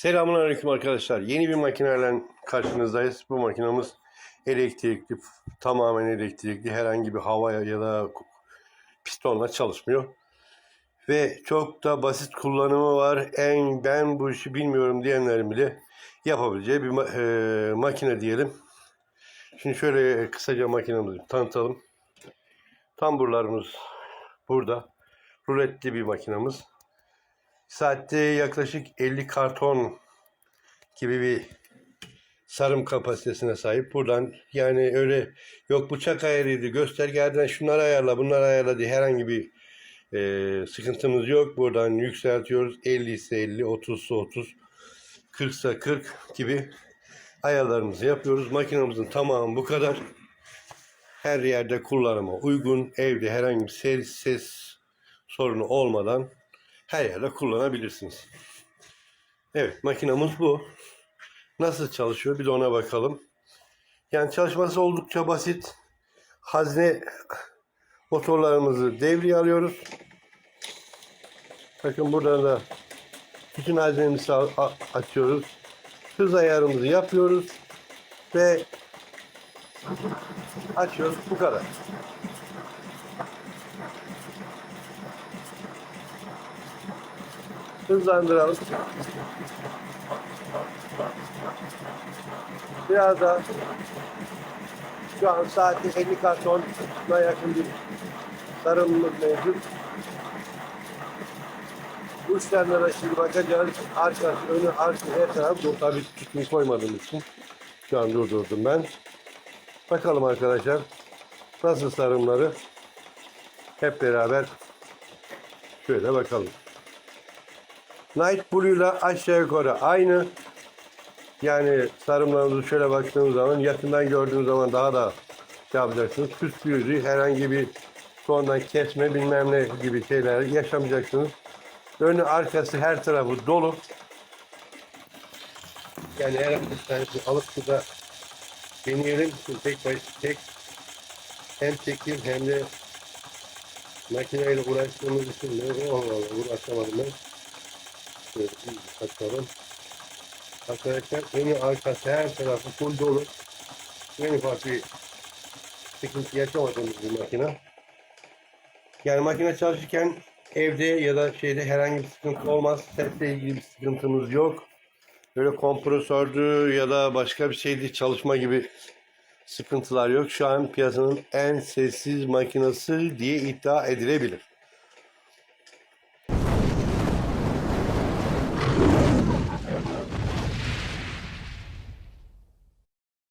Selamünaleyküm arkadaşlar. Yeni bir makineyle karşınızdayız. Bu makinamız elektrikli, tamamen elektrikli. Herhangi bir hava ya da pistonla çalışmıyor. Ve çok da basit kullanımı var. En ben bu işi bilmiyorum diyenlerin bile yapabileceği bir ma- e, makine diyelim. Şimdi şöyle kısaca makinemizi tanıtalım. Tamburlarımız burada. Ruletli bir makinamız. Saatte yaklaşık 50 karton gibi bir sarım kapasitesine sahip. Buradan yani öyle yok bıçak ayarıydı, göstergerden şunları ayarla, bunları ayarla diye herhangi bir e, sıkıntımız yok. Buradan yükseltiyoruz. 50 ise 50, 30 ise 30, 40 ise 40 gibi ayarlarımızı yapıyoruz. Makinamızın tamamı bu kadar. Her yerde kullanıma uygun, evde herhangi bir ses, ses sorunu olmadan her yerde kullanabilirsiniz. Evet makinamız bu. Nasıl çalışıyor bir de ona bakalım. Yani çalışması oldukça basit. Hazne motorlarımızı devreye alıyoruz. Bakın buradan da bütün haznemizi açıyoruz. Hız ayarımızı yapıyoruz ve açıyoruz bu kadar. Hızlandıralım. Biraz da şu an saatte 50 kartona yakın bir sarımımız mevcut. Uçlarına şimdi bakacağız. Arka, önü, arka, her taraf. Bu tabii tütün koymadığım için şu an durdurdum ben. Bakalım arkadaşlar nasıl sarımları hep beraber şöyle bakalım. Night Blue ile aşağı yukarı aynı. Yani sarımlarımızı şöyle baktığınız zaman yakından gördüğünüz zaman daha da şey yapacaksınız. Püskürücü herhangi bir sonradan kesme bilmem ne gibi şeyler yaşamayacaksınız. Önü arkası her tarafı dolu. Yani herhangi bir tanesi alıp da deneyelim. Şimdi tek baş tek hem çekim hem de makineyle uğraştığımız için de oh uğraşamadım ben. Şöyle. Arkadaşlar önü arkası her tarafı full dolu. En ufak bir sıkıntı yaşamadığımız bir makine. Yani makine çalışırken evde ya da şeyde herhangi bir sıkıntı olmaz. Sesle ilgili bir sıkıntımız yok. Böyle kompresördü ya da başka bir şeydi çalışma gibi sıkıntılar yok. Şu an piyasanın en sessiz makinesi diye iddia edilebilir.